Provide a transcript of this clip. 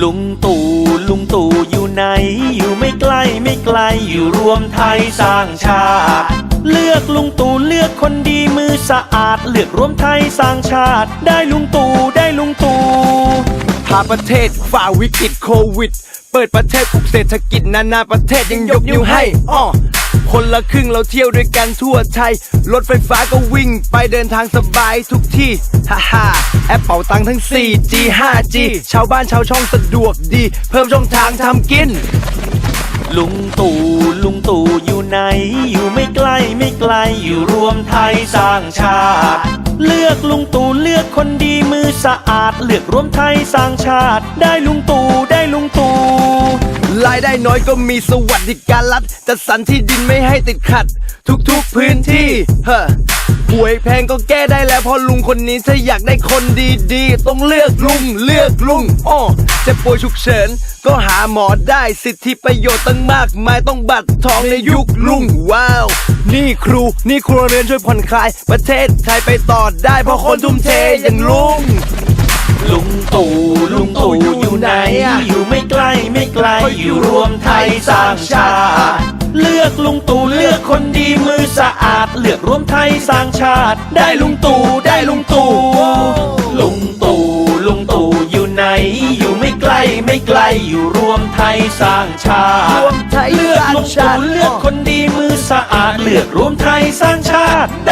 ลุงตู่ลุงตู่อยู่ไหน อยู่ไม่ไกลไม่ไกลอยู่รวมไทยสร้างชาติ เลือกลุงตู่เลือกคนดีมือสะอาด เลือกรวมไทยสร้างชาติ ได้ลุงตู่ได้ลุงตู่พาประเทศฝ่าวิกฤตโควิด เปิดประเทศปลุกเศรษฐกิจนานาประเทศยังยกนิ้วให้อ้อ คนละครึ่งเราเที่ยวด้วยกันทั่วไทย รถไฟฟ้าก็วิ่งไปเดินทางสบายทุกที่ ฮ่าฮ่าแอปเป่าตังทั้ง 4G 5G ชาวบ้านชาวช่องสะดวกดี เพิ่มช่องทางทำกิน ลุงตู่ลุงตู่อยู่ไหน อยู่ไม่ไกลไม่ไกลอยู่รวมไทยสร้างชาติ เลือกลุงตู่เลือกคนดีมือสะอาด เลือกรวมไทยสร้างชาติ ได้ลุงตู่ได้ลุงตู่ายได้น้อยก็มีสวัสดิการรัฐจัดสรรที่ดินไม่ให้ติดขัด ทุกๆพื้นที่เฮ้อป่วยแพงก็แก้ได้แล้วพราะลุงคนนี้ถ้าอยากได้คนดีๆ ต้องเลือกลุงเลือกลุงอ้อเจะป่วยฉุกเฉิน ก็หาหมอได้สิทธิประโยชน์ตั้งมากมายต้องบัตรทองในยุคลุงว้าว นี่ครูนี่ครัวเรือนช่วยผ่อนคลาย ประเทศไทยไปต่อได้เพราะคนทุ่มเทอย่างลุง ไม่ไกลไม่ไกลอยู่รวมไทยสร้างชาติ เลือกลุงตู่เลือกคนดีมือสะอาด เลือกรวมไทยสร้างชาติ ได้ลุงตู่ได้ลุงตู่ลุงตู่ลุงตู่อยู่ไหน อยู่ไม่ไกลไม่ไกลอยู่รวมไทยสร้างชาติรวมไทยเลือกลุงสร้างชาตู่ติเลือกคนดีมือสะอาด เลือกรวมไทยสร้างชาติได้ลุงตู่ได้ลุงตู่